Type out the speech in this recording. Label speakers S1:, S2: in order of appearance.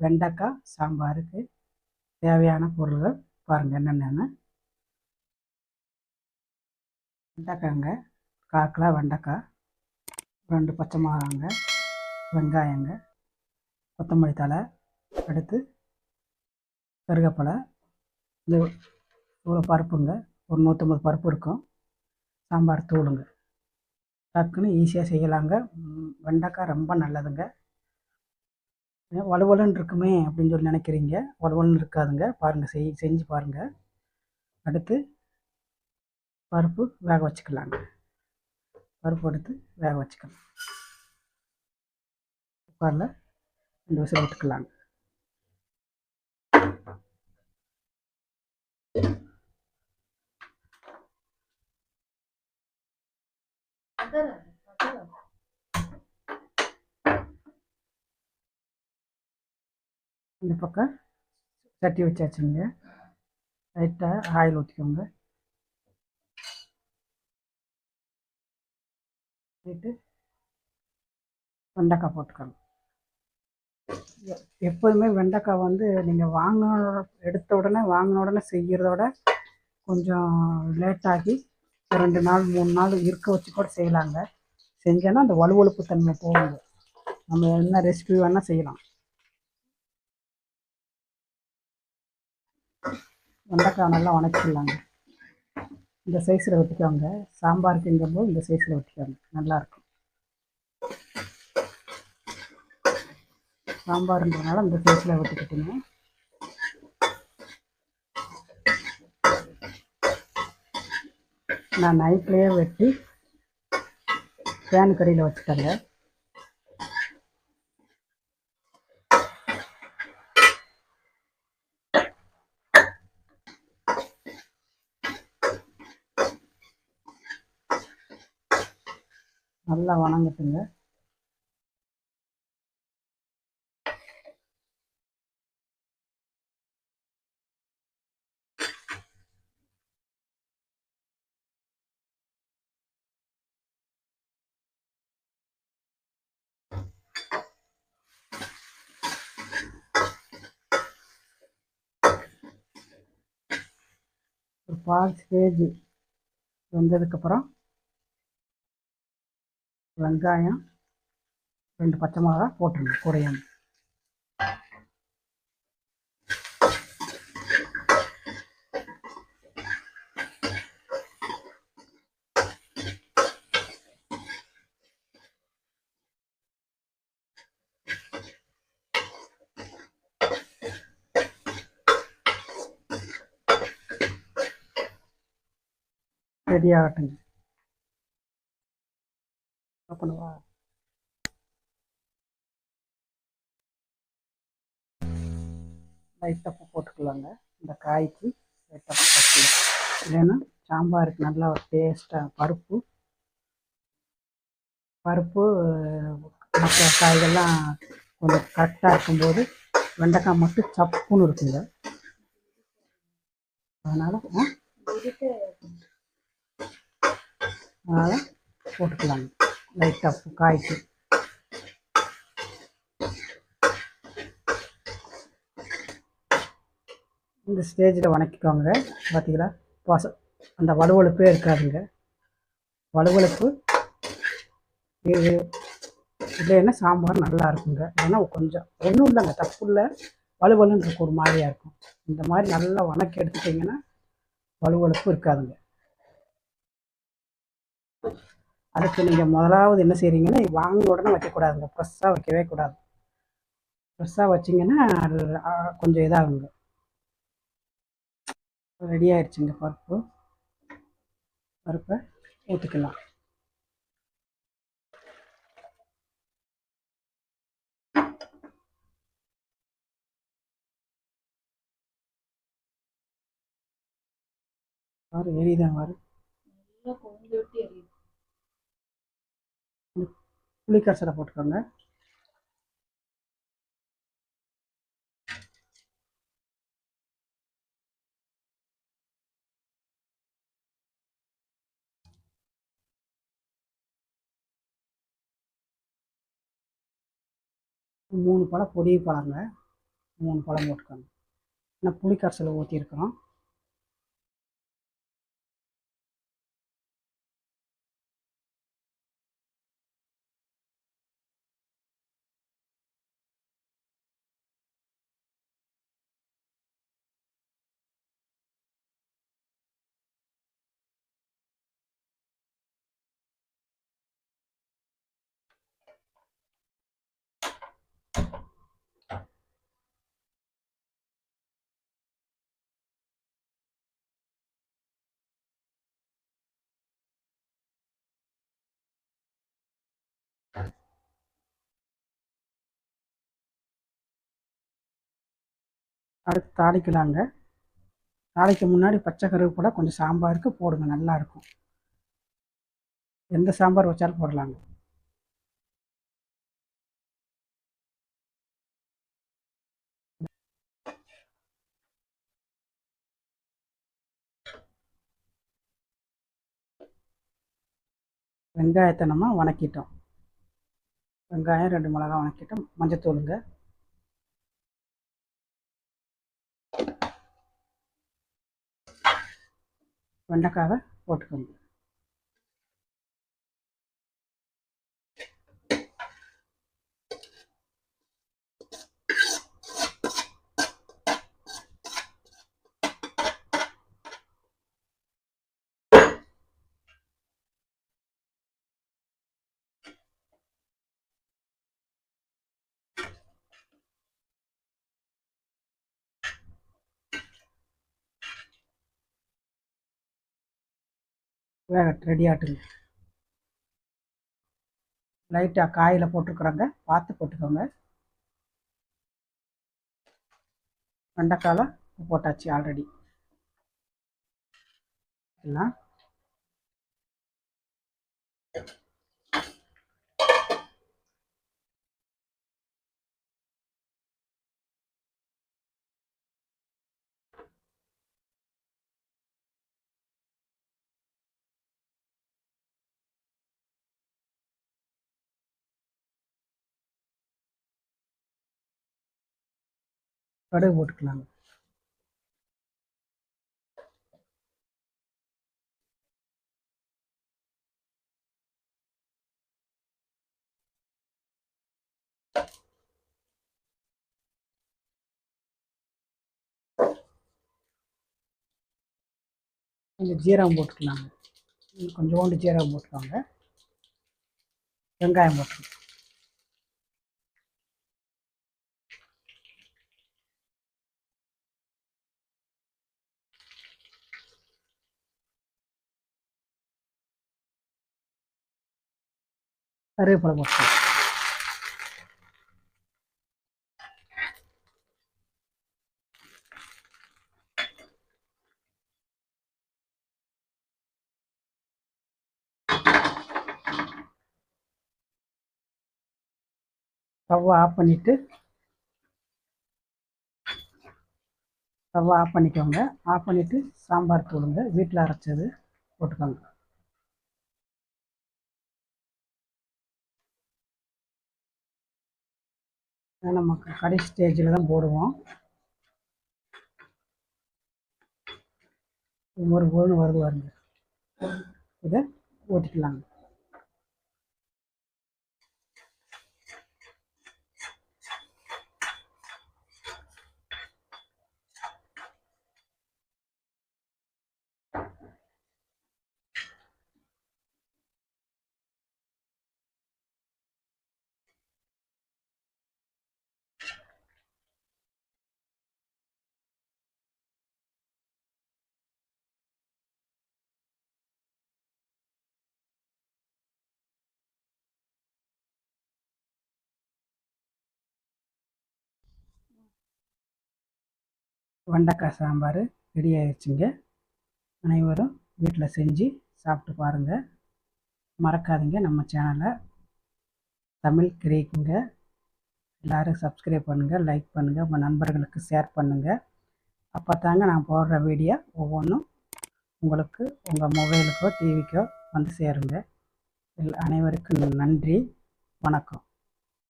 S1: வெண்டைக்காய் சாம்பாருக்கு தேவையான பொருள்கள் பாருங்கள் என்னென்னு வெண்டைக்காங்க காக்கிலா வெண்டைக்காய் ரெண்டு பச்சை மிளகாங்க வெங்காயங்க கொத்தமல்லி தழை அடுத்து கருகப்பலை இந்த இவ்வளோ பருப்புங்க ஒரு நூற்றம்பது பருப்பு இருக்கும். சாம்பார் தூளுங்க. டக்குன்னு ஈஸியாக செய்யலாங்க. வெண்டைக்காய் ரொம்ப நல்லதுங்க. வலுவலுன்னு இருக்குமே அப்படின்னு சொல்லி நினைக்கிறீங்க. வலுவலுன்னு இருக்காதுங்க பாருங்கள் செய் செஞ்சு பாருங்கள் அடுத்து பருப்பு வேக வச்சுக்கலாங்க. பருப்பு எடுத்து வேக வச்சுக்கலாம் குக்கரில் ரெண்டு விசில் விட்டுக்கலாங்க. இந்த பக்கம் சட்டி வச்சாச்சுங்க. லைட்டாக ஆயில் ஊற்றிக்கோங்க ஊற்றிட்டு வெண்டைக்காய் போட்டுக்கோங்க எப்போதுமே வெண்டைக்காய் வந்து நீங்கள் வாங்கின எடுத்த உடனே வாங்கின உடனே செய்கிறதோட கொஞ்சம் லேட்டாகி ரெண்டு நாள் மூணு நாள் இருக்க வச்சு கூட செய்யலாங்க. செஞ்சோன்னா அந்த வலுவழுப்பு தன்மை போகுங்க. நம்ம என்ன ரெசிபி வேணால் செய்யலாம். வெண்டைக்காய் நல்லா வணக்கிடலாங்க. இந்த சைஸில் வெட்டிக்கோங்க. சாம்பாருக்குங்கும்போது இந்த சைஸில் வெட்டிக்கோங்க. நல்லாயிருக்கும் சாம்பார்ன்றதுனால இந்த சைஸில் வெட்டிக்கிட்டீங்க. நான் நைட்லேயே வெட்டி ஃபேன் கடியில் வச்சுட்டேங்க. நல்லா வணங்கட்டுங்க. ஒரு பால் ஸ்டேஜ் வெந்ததுக்கப்புறம் வெங்காயம் ரெண்டு பச்சை மிளகா போட்டுருங்க குறையாம. ரெடி ஆகட்டுங்க. பண்ணுவா? லைட்டாக உப்பு போட்டுக்கலாங்க. இந்த காய்க்கு லைட்டாக உப்பு போட்டுக்கலாம். இல்லைன்னா சாம்பாருக்கு நல்லா ஒரு டேஸ்ட்டாக பருப்பு. பருப்பு மற்ற காய்கள்லாம் கொஞ்சம் கரெக்டாக இருக்கும்போது வெண்டைக்காய் மட்டும் சப்புன்னு இருக்குங்க. அதனால் அதனால் போட்டுக்கலாங்க. லைட்டாக காய்க்கும் காய்க்கு இந்த ஸ்டேஜில் வணக்கிக்கோங்க. பார்த்தீங்களா பச அந்த வலுவழுப்பே இருக்காதுங்க. வலுவழுப்பு. இது இல்லைன்னா சாம்பார் நல்லா இருக்குங்க. ஏன்னா கொஞ்சம் ஒன்றும் இல்லைங்க. தப்பு இல்லை வலுவலுன்னு இருக்கும் ஒரு மாதிரியா இருக்கும். இந்த மாதிரி நல்லா வணக்கி எடுத்துட்டிங்கன்னா வலுவழுப்பு இருக்காதுங்க. அதுக்கு நீங்கள் முதலாவது என்ன செய்கிறீங்கன்னா வாங்கின உடனே வைக்கக்கூடாதுங்க. ஃப்ரெஷ்ஷாக வைக்கவே கூடாது. ஃப்ரெஷ்ஷாக வச்சிங்கன்னா அது கொஞ்சம் இதாகுங்க. ரெடி ஆயிடுச்சுங்க பருப்பு. பருப்பை ஊற்றிக்கலாம் பாரு எரியுதான் வரும் புளிக்கரைசலை போட்டுக்கோங்க. மூணு பழம் பொடி பழங்க மூணு பழம் போட்டுக்கோங்க. ஏன்னா புளிக்கரைசலை ஊற்றிருக்கிறோம் அடுத்து தாளிக்கலாங்க. தாளிக்க முன்னாடி பச்சை கருவேப்பிலை கொஞ்சம் சாம்பாருக்கு போடுங்க நல்லாயிருக்கும் எந்த சாம்பார் வச்சாலும் போடலாங்க. வெங்காயத்தை நம்ம வணக்கிட்டோம். வெங்காயம் ரெண்டு மிளகா வணக்கிட்டோம். மஞ்சத்தூளுங்க. வெண்டைக்காவை போட்டுக்கோங்க. வேகட்டு ரெடி ஆட்டுங்க லைட்டாக காயில் போட்டிருக்குறோங்க பார்த்து போட்டுக்கோங்க. வெண்டைக்கால போட்டாச்சு ஆல்ரெடி எல்லாம் கடுகு போட்டுக்கலாங்க. கொஞ்சம் ஜீரகம் போட்டுக்கலாங்க. கொஞ்சோண்டு ஜீரகம் போட்டுக்கோங்க. வெங்காயம் போட்டுக்கோங்க. கருவேப்பிலை போட்டுக்கோங்க ஸ்டவ் ஆஃப் பண்ணிவிட்டு ஸ்டவ் ஆஃப் பண்ணிக்கோங்க. ஆஃப் பண்ணிவிட்டு சாம்பார் தூளுங்க வீட்டில் அரைச்சது போட்டுக்கோங்க. நம்ம கடைசி ஸ்டேஜில் தான் போடுவோம். ஒரு பொருள் வருது வருங்க இதை ஊற்றிக்கலாங்க வெண்டைக்காய் சாம்பார் ரெடி ஆயிடுச்சுங்க. அனைவரும் வீட்டில் செஞ்சு சாப்பிட்டு பாருங்கள் மறக்காதீங்க நம்ம சேனலை தமிழ் கிரேக்குங்க. எல்லோரும் சப்ஸ்கிரைப் பண்ணுங்கள் லைக் பண்ணுங்கள் உங்கள் நண்பர்களுக்கு ஷேர் பண்ணுங்கள் அப்போ தாங்க நான் போடுற வீடியோ ஒவ்வொன்றும் உங்களுக்கு உங்கள் மொபைலுக்கோ டிவிக்கோ வந்து சேருங்க. அனைவருக்கும் நன்றி வணக்கம்.